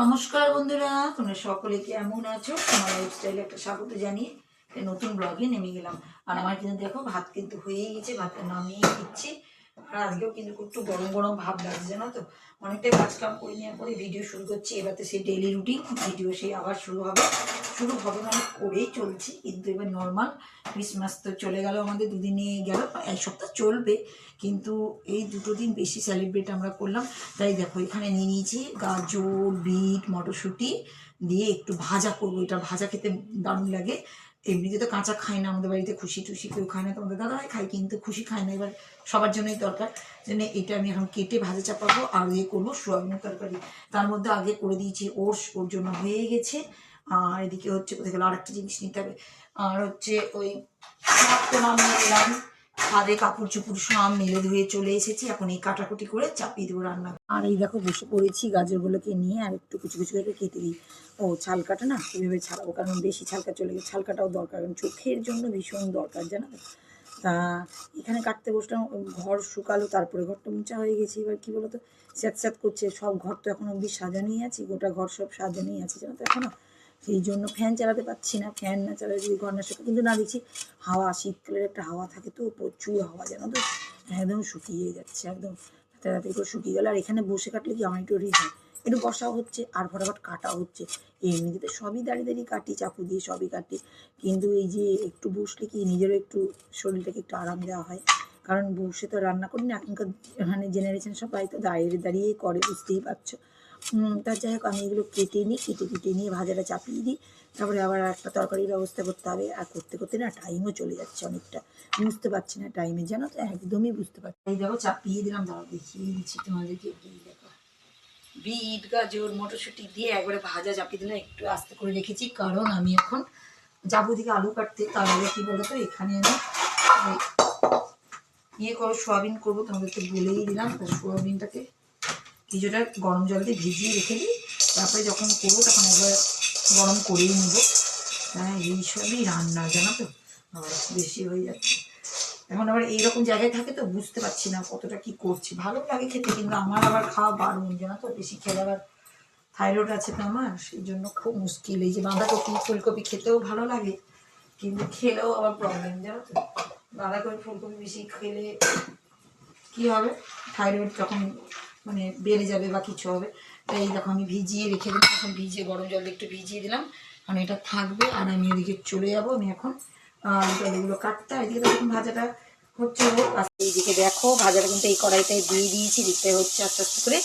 নমস্কার বন্ধুরা, তোমরা সকলে কেমন আছো? তোমার লাইফস্টাইলে একটা স্বাগত জানিয়ে নতুন ব্লগে নেমে গেলাম। আর আমার কিন্তু দেখো, ভাত কিন্তু হয়েই গেছে, ভাতটা নামিয়ে দিচ্ছি আর আজকেও কিন্তু একটু গরম গরম ভাব লাগছে, জানো তো? অনেকটাই কাজ কাম করে নেওয়ার পরে ভিডিও শুরু করছি। এবার তো সেই ডেলি রুটিন ভিডিও সেই আবার শুরু হবে। হবে মানে করেই চলছি, কিন্তু এবার নর্মাল ক্রিসমাস তো চলে গেল, আমাদের দুদিনে গেল, এক সপ্তাহ চলবে, কিন্তু এই দুটো দিন বেশি সেলিব্রেট আমরা করলাম। তাই দেখো, এখানে নিয়ে নিয়েছি গাজর, বিট, মটরশুঁটি দিয়ে একটু ভাজা করব, এটা ভাজা খেতে দারুণ লাগে। এমনিতে তো কাঁচা খায় না, আমাদের বাড়িতে খুশি টুসি কেউ খায় না তোমাদের দাদা ভাই খায়, কিন্তু খুশি খায় না, এবার সবার জন্যই দরকার। জন্য এটা আমি এখন কেটে ভাজা চাপাবো আর ইয়ে করব সোয়াবিনের তরকারি। তার মধ্যে আগে করে দিয়েছি ওটস, ওর জন্য হয়ে গেছে। আর এদিকে হচ্ছে কোথায় গেলো আর একটা জিনিস নিতে হবে। আর হচ্ছে ওই এলাম ছাদে কাপড় চুপড় সব মেলে ধুয়ে চলে এসেছি। এখন এই কাটাকুটি করে চাপিয়ে দেবো রান্না। আর এই দেখো বসে পড়েছি গাজরগুলোকে নিয়ে আর একটু কুচি কুচি করে কেটে দিই। ও ছাল কাটা না এভাবে ছাড়াবো, কারণ বেশি ছালকা চলে গেছে। ছাল কাটাও দরকার, কারণ চোখের জন্য ভীষণ দরকার, জানো তা? এখানে কাটতে বসলাম, ঘর শুকালো, তারপরে ঘরটা মোচা হয়ে গেছে। এবার কি বলতো? স্যাঁত স্যাঁত করছে, সব ঘর তো এখন অবধি সাজানোই আছে, গোটা ঘর সব সাজানোই আছে, জানো তো? এখনও সেই জন্য ফ্যান চালাতে পারছি না ফ্যান না চালালে যদি ঘর না কিন্তু না দেখছি হাওয়া, শীতকালের একটা হাওয়া থাকে তো, প্রচুর হাওয়া জানো তো, একদম শুকিয়ে যাচ্ছে, একদম তাড়াতাড়ি করে শুকিয়ে গেল। আর এখানে বসে কাটলে কি আমার একটু হয়? একটু বসাও হচ্ছে, আর ফটাফট কাটা হচ্ছে। এমনিতে তো সবই দাঁড়িয়ে দাঁড়িয়ে কাটি, চাকু দিয়ে সবই কাটি। কিন্তু এই যে একটু বসলে কি নিজেরও একটু শরীরটাকে একটু আরাম দেওয়া হয়? কারণ বসে তো রান্না করি না, এখনকার মানে জেনারেশন সবাই তো দাঁড়িয়ে দাঁড়িয়েই করে, বুঝতেই পারছ। তা যাই হোক আমি এগুলো কেটে নিই, কেটে কেটে নিয়ে ভাজাটা চাপিয়ে দিই। তারপরে আবার একটা তরকারির ব্যবস্থা করতে হবে। আর করতে করতে না টাইমও চলে যাচ্ছে অনেকটা। বুঝতে পারছি না টাইমে জানো তো? একদমই বুঝতে পারছি এই দেখো, চাপিয়ে দিলাম দাঁড়া দেখিয়ে দিচ্ছি তোমাদেরকে। এই দেখো, বিট, গাজর, মটরশুঁটি দিয়ে একবারে ভাজা চাপিয়ে দিলাম। একটু আস্তে করে রেখেছি, কারণ আমি এখন যাব দিকে আলু কাটতে। তার আগে কি বলতো? এখানে আমি ইয়ে করো, সোয়াবিন করব, তোমাদেরকে বলেই দিলাম। সোয়াবিনটাকে কিছুটা গরম জল দিয়ে ভিজিয়ে রেখে দিই। তারপরে যখন করব তখন একবার গরম করেই নেব। হ্যাঁ এই সবই রান্না, জানো তো? আবার বেশি হয়ে যাচ্ছে। এখন আবার এইরকম জায়গায় থাকে তো, বুঝতে পারছি না কতটা কি করছি। ভালো লাগে খেতে, কিন্তু আমার আবার খাওয়া বারণ জানো তো? বেশি খেলে আবার থাইরয়েড আছে তো আমার, সেই জন্য খুব মুশকিল। এই যে বাঁধাকপি, ফুলকপি খেতেও ভালো লাগে, কিন্তু খেলেও আবার প্রবলেম জানো তো? বাঁধাকপি, ফুলকপি বেশি খেলে কি হবে? থাইরয়েড তখন মানে বেড়ে যাবে বা কিছু হবে। তাই দেখো আমি ভিজিয়ে রেখে দিলাম। এখন ভিজিয়ে গরম জল একটু ভিজিয়ে দিলাম। কারণ এটা থাকবে আর আমি এদিকে চলে যাব। আমি এখন আলু এগুলো কাটতে এদিকে তো এখন ভাজাটা হচ্ছে। এইদিকে দেখো ভাজাটা কিন্তু এই কড়াইটায় দিয়ে দিয়েছি। দিতে হচ্ছে আস্তে আস্তে করে।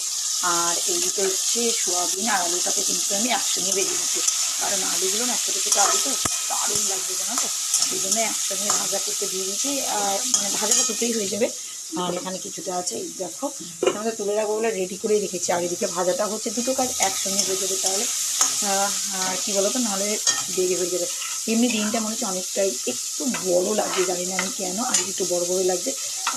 আর এইদিকে হচ্ছে সোয়াবিন আর আলুটাকে কিন্তু আমি একসঙ্গে বেরিয়ে দিচ্ছি কারণ আলুগুলো না ছোটো ছোটো আলু তো, দারুণ লাগবে জানো তো। এই জন্য একসঙ্গে ভাজা করতে দিয়ে দিয়েছি। আর মানে ভাজাটা দুটোই হয়ে যাবে। আর এখানে কিছুটা আছে দেখো। আমাদের তুলে রাখব বলে রেডি করেই রেখেছি। আর এদিকে ভাজাটা হচ্ছে দুটো কাজ একসঙ্গে হয়ে যাবে তাহলে। আর কি বলতো, নাহলে দেরি হয়ে যাবে। এমনি দিনটা মনে হচ্ছে অনেকটাই একটু বড় লাগছে জানি না আমি কেন, আর একটু বড় বড় লাগছে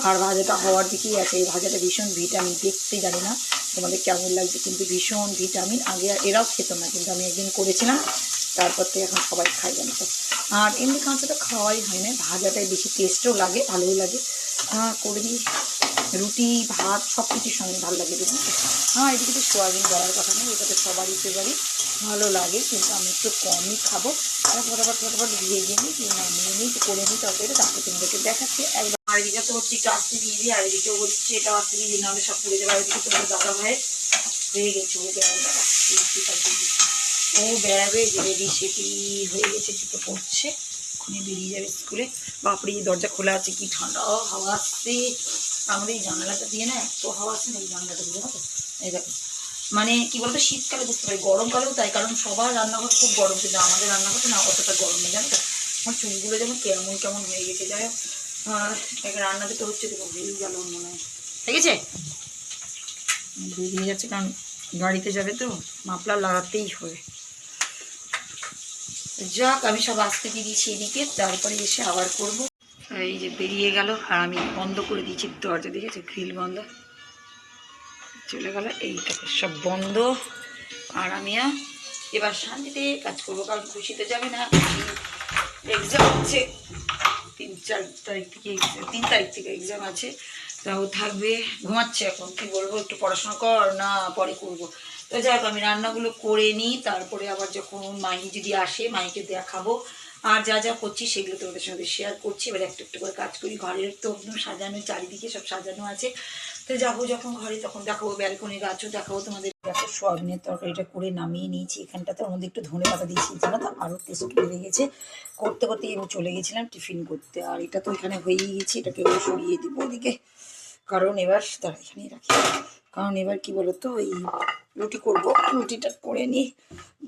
আর ভাজাটা হওয়ার দিকেই আছে, এই ভাজাটা ভীষণ ভিটামিন দেখতে জানি না তোমাদের কেমন লাগছে, কিন্তু ভীষণ ভিটামিন আগে এরাও খেত না, কিন্তু আমি একদিন করেছিলাম, তারপর থেকে এখন সবাই খাই জানো তো। আর এমনি কাঁচাটা খাওয়াই হয় না ভাজাটাই বেশি টেস্টও লাগে, ভালোই লাগে। হ্যাঁ করে দিই রুটি, ভাত সব কিছুর সঙ্গে ভালো লাগে তো হ্যাঁ এদিকে তো সোয়াবিন দেওয়ার কথা নেই এটা তো সবারই ফেভারিট ভালো লাগে, কিন্তু আমি একটু কমই খাব। আর ফটাফট ফটাফট ভেজে নিই, কি নামিয়ে নিই করে নিই তরকারিটা তারপরে তোমাদেরকে দেখাচ্ছি। একবার আর এদিকে তো হচ্ছে একটু আস্তে দিয়ে দিই, আর এদিকে হচ্ছে এটা আস্তে দিয়ে দিই, নাহলে সব পুড়ে যাবে। আর এদিকে তোমার দাদা ভাই হয়ে গেছে ও বেড়াবে ও বেড়াবে রেডি, সেটি হয়ে গেছে জুতো পড়ছে ওখানে বেরিয়ে যাবে স্কুলে। বাপরে দরজা খোলা আছে, কি ঠান্ডা হাওয়া আসছে। আমাদের এই জানলাটা দিয়ে না এত হাওয়া আসছে না, এই জানলাটা দিয়ে তো? এই দেখো। মানে কি বলতো, শীতকালে বুঝতে পারি, গরমকালেও তাই, কারণ সবার রান্নাঘর খুব গরম, কিন্তু আমাদের রান্নাঘর না অতটা গরম নেই, জানো তো? আমার চুলগুলো যেমন কেমন কেমন হয়ে গেছে, যাই হোক। রান্নাতে তো হচ্ছে, দেখো, বেরিয়ে গেল মনে হয়। ঠিক আছে? বেরিয়ে যাচ্ছে, কারণ গাড়িতে যাবে তো মাপলা লাগাতেই হবে। যাক, আমি সব আসতে দিয়ে দিয়েছি এদিকে, তারপরে এসে আবার করব। এই যে বেরিয়ে গেল, আর আমি বন্ধ করে দিয়েছি দরজা, দেখেছে? গ্রিল বন্ধ। চলে গেল এইটাকে সব বন্ধ। আর আমি এবার শান্তিতে কাজ করব, কারণ খুশিতে যাবে না। এক্সাম আছে। তিন, চার তারিখ থেকে তিন তারিখ থেকে এক্সাম আছে। তা ও থাকবে, ঘুমাচ্ছে এখন। কি বলব, একটু পড়াশোনা কর, না পরে করব। তো যাই আমি রান্নাগুলো করে নিই, তারপরে আবার যখন মাই যদি আসে, মাইকে দেখাবো। আর যা যা করছি সেগুলো তোমাদের সঙ্গে শেয়ার করছি। এবার একটু একটু করে কাজ করি, ঘরের তো একদম সাজানো, চারিদিকে সব সাজানো আছে। তো যাব যখন ঘরে, তখন দেখাবো ব্যালকনি গাছও দেখাবো তোমাদের। দেখো, সোয়াবিনের তরকারিটা করে নামিয়ে নিয়েছি। এখানটাতে ওর মধ্যে একটু ধনে পাতা দিয়েছি, জানো তো? আরও টেস্ট বেড়ে গেছে। করতে করতে আমি চলে গেছিলাম টিফিন করতে। আর এটা তো এখানে হয়েই গেছে, এটাকে সরিয়ে দিব ওদিকে। কারণ এবার তারা রাখি। কারণ এবার কি বলতো এই রুটি করব, রুটিটা করে নিই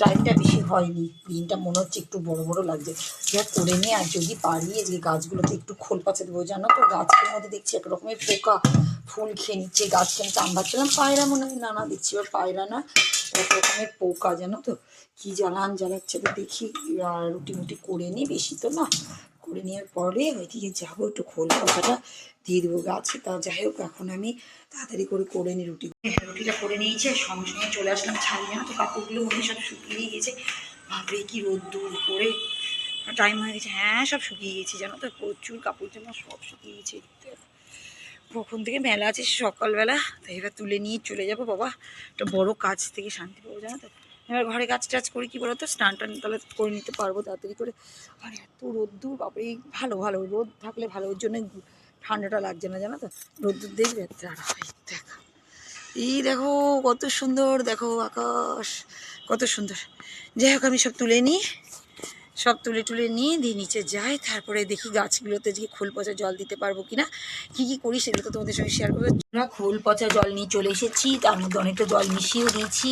ডালটা বেশি হয়নি। দিনটা মনে হচ্ছে একটু বড় বড় লাগছে। যা করে নিই আর যদি পারি যে গাছগুলোতে একটু খোল পাচে দেবো, জানো তো? গাছের মধ্যে দেখছি এক রকমের পোকা, ফুল খেয়ে নিচ্ছে গাছ খেয়ে নিচ্ছে আমি ভাবছিলাম পায়রা মনে হয়, না না, দেখছি এবার পায়রা না এক রকমের পোকা, জানো তো? কি জ্বালান জ্বালাচ্ছে তো দেখি রুটি মুটি করে নিই বেশি তো না করে নেওয়ার পরে ওইদিকে যাব, একটু খোল পাতাটা দিয়ে দেবো গাছে। তা যাই হোক, এখন আমি তাড়াতাড়ি করে করে নিই রুটি। রুটিটা করে নিয়েছে সঙ্গে সঙ্গে চলে আসলাম না তো কাপড়গুলো মনে সব শুকিয়ে গেছে ভাবরে কি রোদ্দুর করে। টাইম হয়ে গেছে। হ্যাঁ সব শুকিয়ে গেছে জানো তো? প্রচুর কাপড় জামা সব শুকিয়ে গেছে কখন থেকে মেলা আছে সকালবেলা। তাই এবার তুলে নিয়ে চলে যাব, বাবা। একটা বড় কাজ থেকে শান্তি পাবো, জানো তো? এবার ঘরে কাজ টাজ করি কি বলতো? স্নান টান তাহলে করে নিতে পারব তাড়াতাড়ি করে। আর এত রোদ্দুর, বাপরে ভালো ভালো, রোদ থাকলে ভালো, ওর জন্য ঠান্ডাটা লাগছে না, জানো তো? রোদ্দুর দেখবে? দেখো। এই দেখো, কত সুন্দর, দেখো আকাশ, কত সুন্দর। যাই হোক, আমি সব তুলে নিই। সব তুলে তুলে নিয়ে দিয়ে নিচে যাই, তারপরে দেখি গাছগুলোতে যে খোল পচা জল দিতে পারব কিনা। কি কি করি সেগুলো তো তোমাদের সঙ্গে শেয়ার করব। খোল পচা জল নিয়ে চলে এসেছি, তার মধ্যে অনেকটা জল মিশিয়েও দিয়েছি।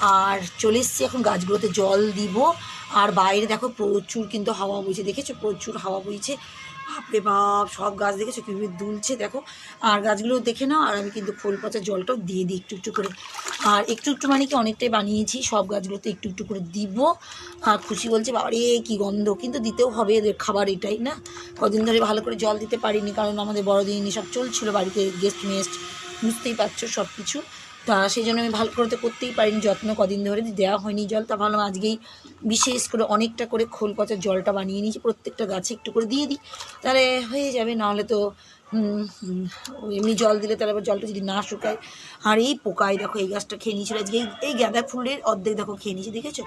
আর চলে এসেছি এখন গাছগুলোতে জল দিব। আর বাইরে দেখো প্রচুর কিন্তু হাওয়া বইছে, দেখেছ? প্রচুর হাওয়া বইছে। বাপরে বাপ, সব গাছ দেখেছ কীভাবে দুলছে, দেখো? আর গাছগুলো দেখে নাও, আর আমি কিন্তু খোল পচা জলটাও দিয়ে দিই একটু একটু করে। আর একটু একটু মানে কি, অনেকটাই বানিয়েছি, সব গাছগুলোতে একটু একটু করে দিব। আর খুশি বলছে, বাবারে, কি গন্ধ! কিন্তু দিতেও হবে এদের খাবার এটাই, না? কদিন ধরে ভালো করে জল দিতে পারিনি, কারণ আমাদের বড়দিন সব চলছিল, বাড়িতে গেস্ট মেস্ট বুঝতেই পারছ সব কিছু তা সেই জন্য আমি ভালো করে তো করতেই পারিনি, যত্ন কদিন ধরে দেওয়া হয়নি জল। তা ভালো আজকেই বিশেষ করে অনেকটা করে খোল পচার জলটা বানিয়ে নিয়েছি, প্রত্যেকটা গাছে একটু করে দিয়ে দিই। তাহলে হয়ে যাবে, নাহলে তো এমনি জল দিলে তাহলে আবার জলটা যদি না শুকায়। আর এই পোকায় দেখো এই গাছটা খেয়ে নিয়েছিল আজকে। এই- গাঁদা ফুলের অর্ধেক দেখো খেয়ে নিয়েছে, দেখেছ?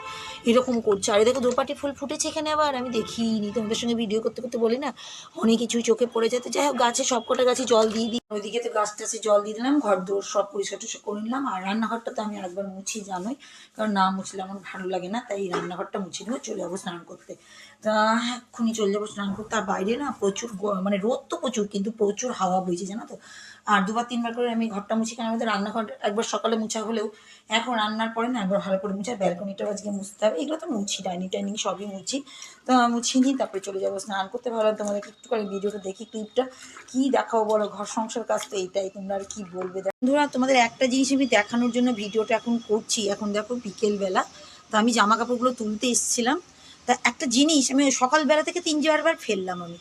এরকম করছে। আর দেখো দোপাটি ফুল ফুটেছে এখানে আবার। আমি দেখিনি। তোমাদের সঙ্গে ভিডিও করতে করতে বলি না? অনেক কিছুই চোখে পড়ে যেতে যাই হোক, গাছে সব কটা গাছে জল দিয়ে দিই। ওইদিকে তো গাছ টাছে জল দিয়ে দিলাম। ঘর দোর সব পরিষ্কার টরিষ্কার করে নিলাম। আর রান্নাঘরটা তো আমি একবার মুছি, জানোই। কারণ না মুছলে আমার ভালো লাগে না। তাই রান্নাঘরটা মুছে নেব। চলে যাব স্নান করতে। তা এক্ষুনি চলে যাব স্নান করতে। আর বাইরে না প্রচুর মানে রোদ তো প্রচুর, কিন্তু প্রচুর হাওয়া বইছে, জানো তো? আর দুবার, তিনবার করে আমি ঘরটা মুছি কারণ আমাদের রান্নাঘর একবার সকালে মুছা হলেও এখন রান্নার পরে না একবার ভালো করে মুছে, ব্যালকনিটাও আজকে মুছতে হবে। এগুলো তো মুছি, ডাইনিং টাইনিং সবই মুছি। তো মুছি নিই তারপরে চলে যাব স্নান করতে। ভালো তোমাদের একটু করে ভিডিওটা দেখি, ক্লিপটা। কি দেখাবো বলো? ঘর সংসার কাজ তো এইটাই, তোমরা আর কি বলবে? বন্ধুরা, তোমাদের একটা জিনিস আমি দেখানোর জন্য ভিডিওটা এখন করছি। এখন দেখো বিকেলবেলা, তো আমি জামা কাপড়গুলো তুলতে এসেছিলাম। তা একটা জিনিস, আমি সকালবেলা থেকে তিন চারবার ফেললাম আমি।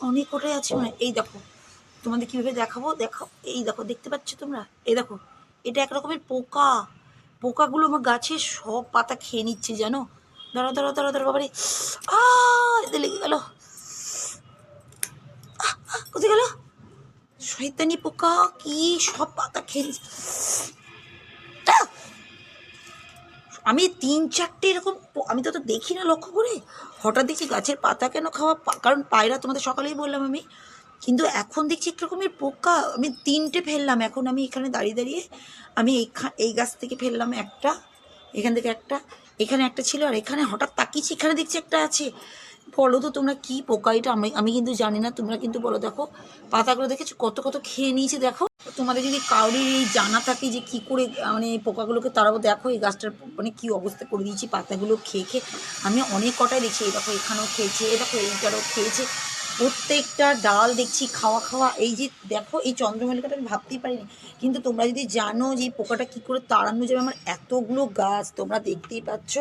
অনেক ওটাই আছে মানে এই দেখো। তোমাদের কীভাবে দেখাবো? দেখো এই দেখো দেখতে পাচ্ছ তোমরা? এই দেখো এটা এক রকমের পোকা। পোকাগুলো আমার গাছের সব পাতা খেয়ে নিচ্ছে জানো? দাঁড়া দাঁড়া দাঁড়া দাঁড়া বাবারে। আ এতে লেগে গেল। আহ, আহ, কোথায় গেল? শয়তানি পোকা কি সব পাতা খেয়ে আহ! আমি তিন চারটে এরকম আমি তো দেখি না লক্ষ্য করে। হঠাৎ দেখছি গাছের পাতা কেন খাওয়া কারণ পায়রা তোমাদের সকালেই বললাম আমি। কিন্তু এখন দেখছি এক রকমের পোকা। আমি তিনটে ফেললাম। এখন আমি এখানে দাঁড়িয়ে দাঁড়িয়ে আমি এই গাছ থেকে ফেললাম একটা, এখান থেকে একটা, এখানে একটা ছিল আর এখানে হঠাৎ তাকিয়েছি, এখানে দেখছি একটা আছে। বলো তো তোমরা কি পোকা এটা? আমি আমি কিন্তু জানি না, তোমরা কিন্তু বলো। দেখো, পাতাগুলো দেখেছ? কত কত খেয়ে নিয়েছে, দেখো। তোমাদের যদি কাউরির এই জানা থাকে যে কি করে মানে পোকাগুলোকে তারাও দেখো, এই গাছটার মানে কী অবস্থা করে দিয়েছি, পাতাগুলো খেয়ে খেয়ে। আমি অনেক কটাই দেখছি, এই দেখো, এখানেও খেয়েছে, এই দেখো, এইটারও খেয়েছে। প্রত্যেকটা ডাল দেখছি, খাওয়া খাওয়া। এই যে দেখো, এই চন্দ্রমল্লিকাটা আমি ভাবতেই পারিনি। কিন্তু তোমরা যদি জানো যে এই পোকাটা কী করে তাড়ানো যাবে, আমার এতগুলো গাছ তোমরা দেখতেই পাচ্ছ।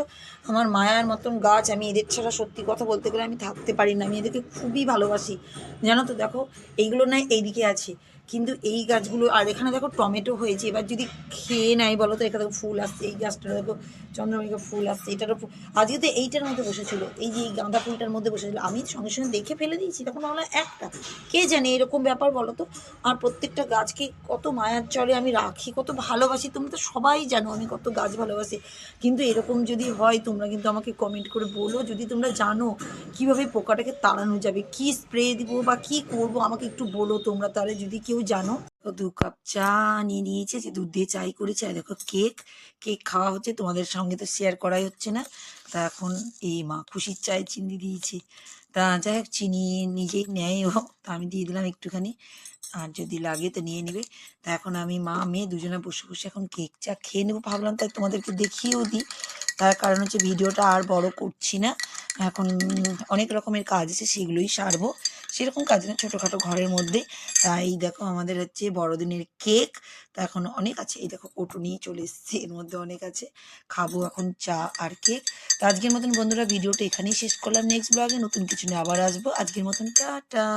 আমার মায়ার মতন গাছ, আমি এদের ছাড়া সত্যি কথা বলতে গেলে আমি থাকতে পারি না। আমি এদেরকে খুবই ভালোবাসি। জানো তো, দেখো, এইগুলো নয় এইদিকে আছে। কিন্তু এই গাছগুলো, আর এখানে দেখো টমেটো হয়েছে, এবার যদি খেয়ে নেয় বলো তো, এখানে দেখো ফুল আসছে, এই গাছটা দেখো চন্দ্রমল্লিকা ফুল আসছে, এটারও ফুল, আজকে তো এইটার মধ্যে বসেছিল, এই যে গাঁদা ফুলটার মধ্যে বসেছিল, আমি সঙ্গে সঙ্গে দেখে ফেলে দিয়েছি, তখন ভাবলাম একটা, কে জানে এরকম ব্যাপার বলো তো, আর প্রত্যেকটা গাছকে কত মায়ার চলে, আমি রাখি, কত ভালোবাসি তুমি তো সবাই জানো আমি কত গাছ ভালোবাসি, কিন্তু এরকম যদি হয়, তোমরা কিন্তু আমাকে কমেন্ট করে বলো, যদি তোমরা জানো কীভাবে পোকাটাকে তাড়ানো যাবে, কি স্প্রে দিব বা কি করব, আমাকে একটু বলো তোমরা, তাহলে যদি কেউ জানো? তো দু কাপ চা নিয়ে নিয়েছে, যে দুধ দিয়ে চাই করেছে। আর দেখো, কেক কেক খাওয়া হচ্ছে, তোমাদের সঙ্গে তো শেয়ার করাই হচ্ছে না। তা এখন এই মা খুশির চায় চিনি দিয়েছে। তা যাই হোক, চিনি নিজেই নেয় ও, তা আমি দিয়ে দিলাম একটুখানি। আর যদি লাগে তো নিয়ে নেবে। তা এখন আমি মা, মেয়ে দুজনে বসে বসে এখন কেক চা খেয়ে নেব ভাবলাম, তাই তোমাদেরকে দেখিয়েও দিই। তার কারণ হচ্ছে, ভিডিওটা আর বড় করছি না। এখন অনেক রকমের কাজ আছে, সেগুলোই সারবো। সেরকম কাজ না ছোটোখাটো ঘরের মধ্যে তাই দেখো আমাদের হচ্ছে বড়দিনের কেক। তা এখন অনেক আছে। এই দেখো কটু নিয়ে চলে এসছে। এর মধ্যে অনেক আছে। খাব এখন চা আর কেক। তা আজকের মতন বন্ধুরা, ভিডিওটা এখানেই শেষ করলাম। নেক্সট ব্লগে নতুন কিছু নিয়ে আবার আসব। আজকের মতন, টাটা!